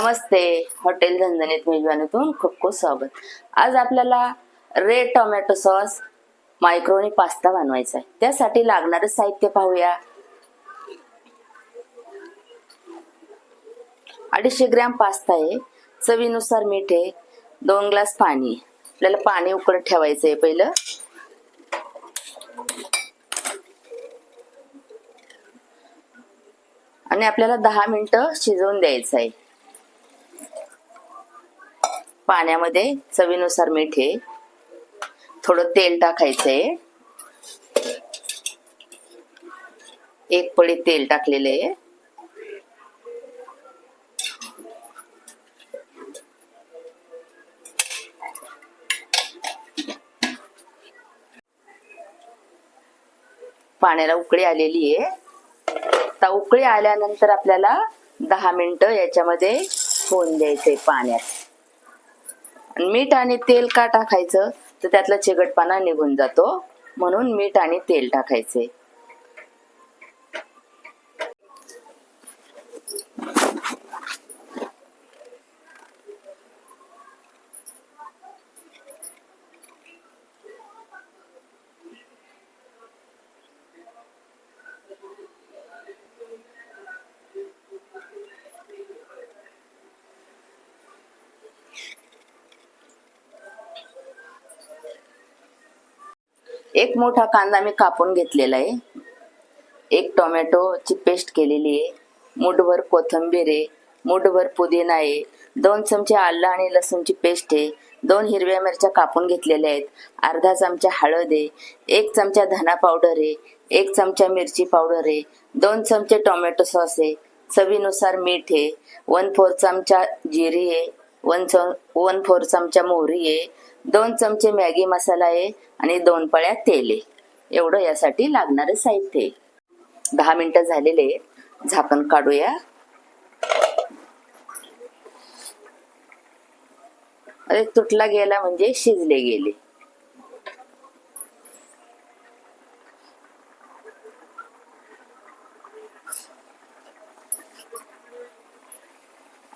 नमस्ते. Hotel झणझणीत मेजवानीतून खूप खूप स्वागत. आज आपल्याला red tomato sauce macaroni pasta बनवायचा आहे. त्यासाठी लागणारं साहित्य पाहूया. अडीचशे ग्रॅम पास्ता आहे. चवीनुसार मीठ आहे. दोन ग्लास पाणी आपल्याला पाणी उकळत ठेवायचं आहे पहिलं. आणि आपल्याला दहा मिनिटं शिजवून द्यायचं आहे. पाण्यामध्ये चवीनुसार मीठ आहे थोडं तेल टाकायचंय एक पळी तेल टाकलेले. आहे पाण्याला उकळी आलेली आहे. आता उकळी आल्यानंतर आपल्याला दहा मिनिटं याच्यामध्ये होऊन द्यायचंय पाण्यात. मीठ आणि तेल का टाकायचं? तर त्यातला चिकटपणा निघून जातो. म्हणून मीठ आणि तेल टाकायचे. एक मोठा कांदा मी कापून घेतलेला आहे. एक टोमॅटोची पेस्ट केलेली आहे. मुठभर कोथिंबीर आहे. मुठभर पुदिना आहे. दोन चमचे आलं आणि लसूणची पेस्ट आहे. दोन हिरव्या मिरच्या कापून घेतलेल्या आहेत. अर्धा चमचा हळद आहे. एक चमचा धना पावडर आहे. एक चमचा मिरची पावडर आहे. दोन चमचे टोमॅटो सॉस आहे. चवीनुसार मीठ आहे. वन फोर चमचा जिरी आहे. वन चम वन फोर चमचा मोहरी आहे. दोन चमचे मॅगी मसाला आहे आणि दोन पळ्या तेल आहे. एवढं यासाठी लागणारं साहित्य आहे. दहा मिनिटं झालेले झाकण काढूया. अरे तुटला गेला म्हणजे शिजले गेले.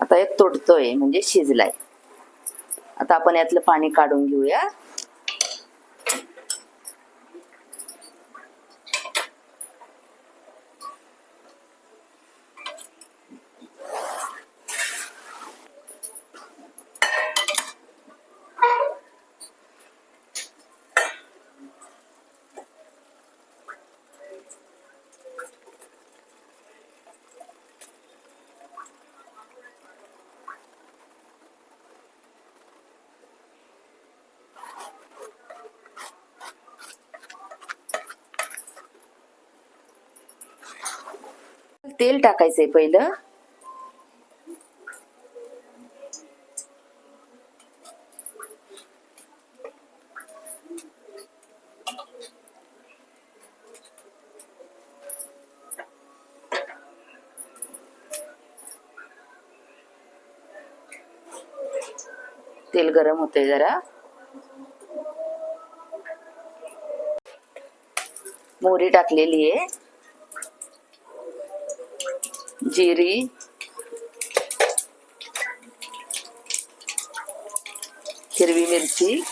आता एक तुटतोय म्हणजे शिजलाय. आता आपण यातलं पाणी काढून घेऊया. तेल टाकायचंय पहिलं. तेल गरम होते जरा. मोहरी टाकलेली आहे जिरी. हिरवी मिरची.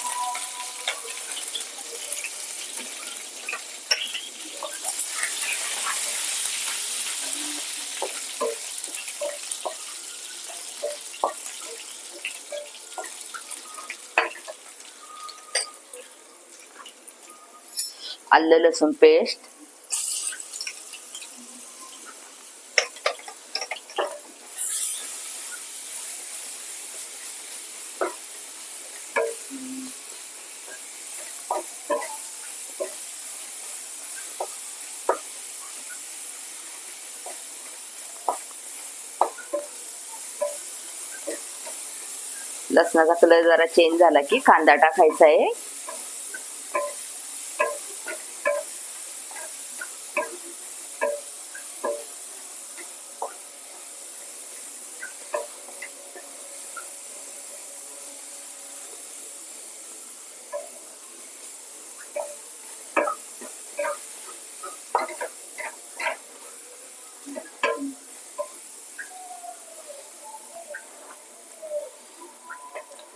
आलं लसूण पेस्ट लसणाचा कलर जरा चेंज झाला की कांदा टाकायचा आहे.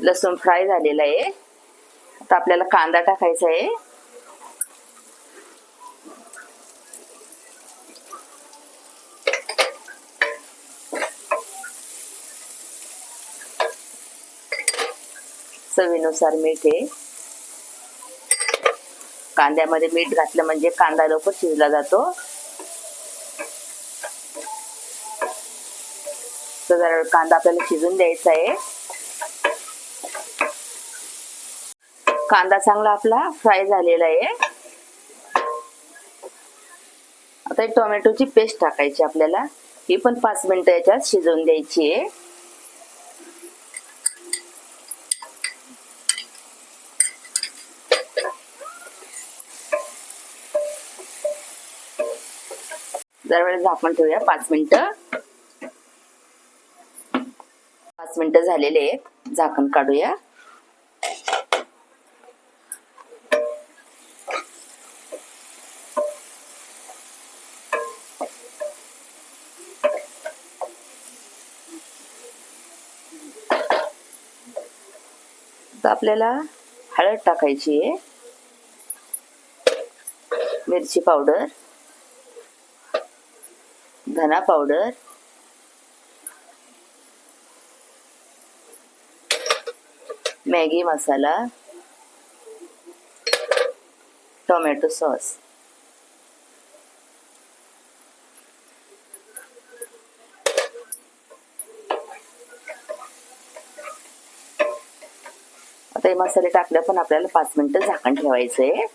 लसूण फ्राय झालेला आहे. आता आपल्याला कांदा टाकायचा आहे. चवीनुसार मीठ आहे. कांद्यामध्ये मीठ घातलं म्हणजे कांदा लवकर शिजला जातो. तर कांदा आपल्याला शिजून द्यायचा आहे. कांदा चांगला आपला फ्राय झालेला आहे. आता टोमॅटोची पेस्ट टाकायची आपल्याला. ही पण पाच मिनिटं याच्यात शिजवून द्यायची आहे. जरा वेळ झाकण ठेवूया पाच मिनिटं. पाच मिनिटं झालेले आहेत. झाकण काढूया. आपल्याला हळद टाकायची आहे. मिरची पावडर धना powder Maggi masala tomato sauce. आता हे मसाले टाकल्या पण आपल्याला पाच मिनिटं झाकण ठेवायचं आहे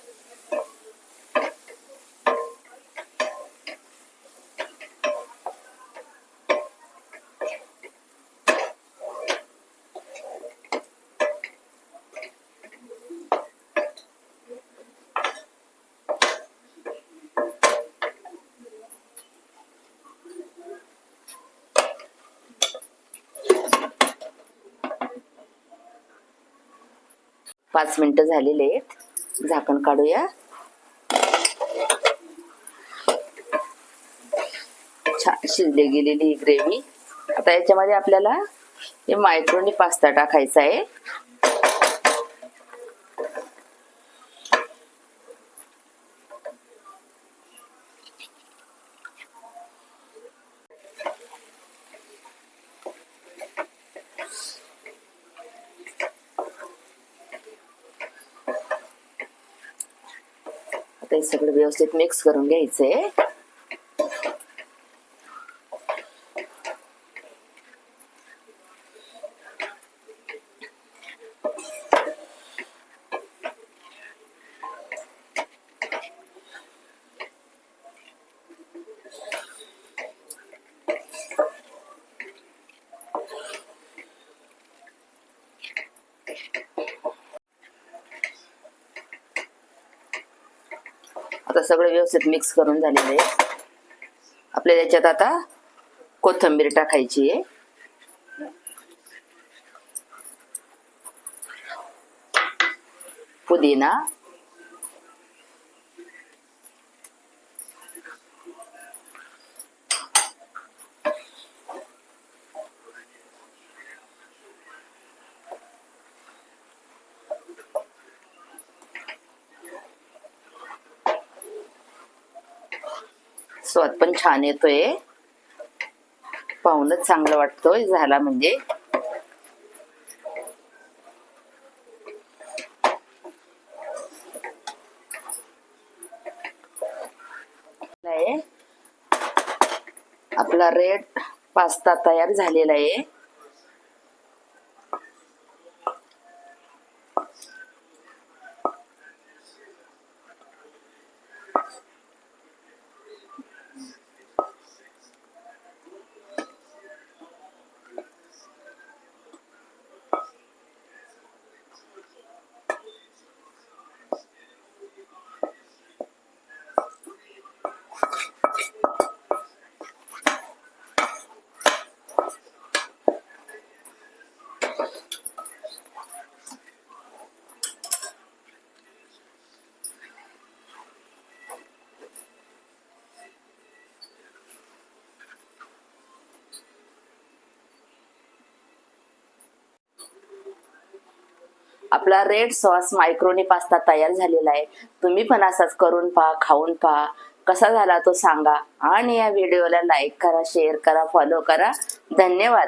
पाच मिनिटं झालेले आहेत. झाकण काढूया. छान शिजले गेलेली ही ग्रेव्ही. आता याच्यामध्ये आपल्याला हे मायक्रोनी पास्ता टाकायचा आहे. आता हे सगळं व्यवस्थित मिक्स करून घ्यायचंय आता सगळं व्यवस्थित मिक्स करून झालेलं आहे आपल्याला याच्यात आता कोथिंबीर टाकायची आहे. पुदिना स्वाद पण छान येतोय. पाहूनच चांगलं वाटतोय झाला म्हणजे. आपला रेड पास्ता तयार झालेला आहे. आपला रेड सॉस मायक्रोनी पास्ता तयार झालेला आहे. तुम्ही पण असाच करून पहा खाऊन पहा. कसा झाला तो सांगा. आणि या व्हिडिओला लाईक करा शेअर करा फॉलो करा. धन्यवाद.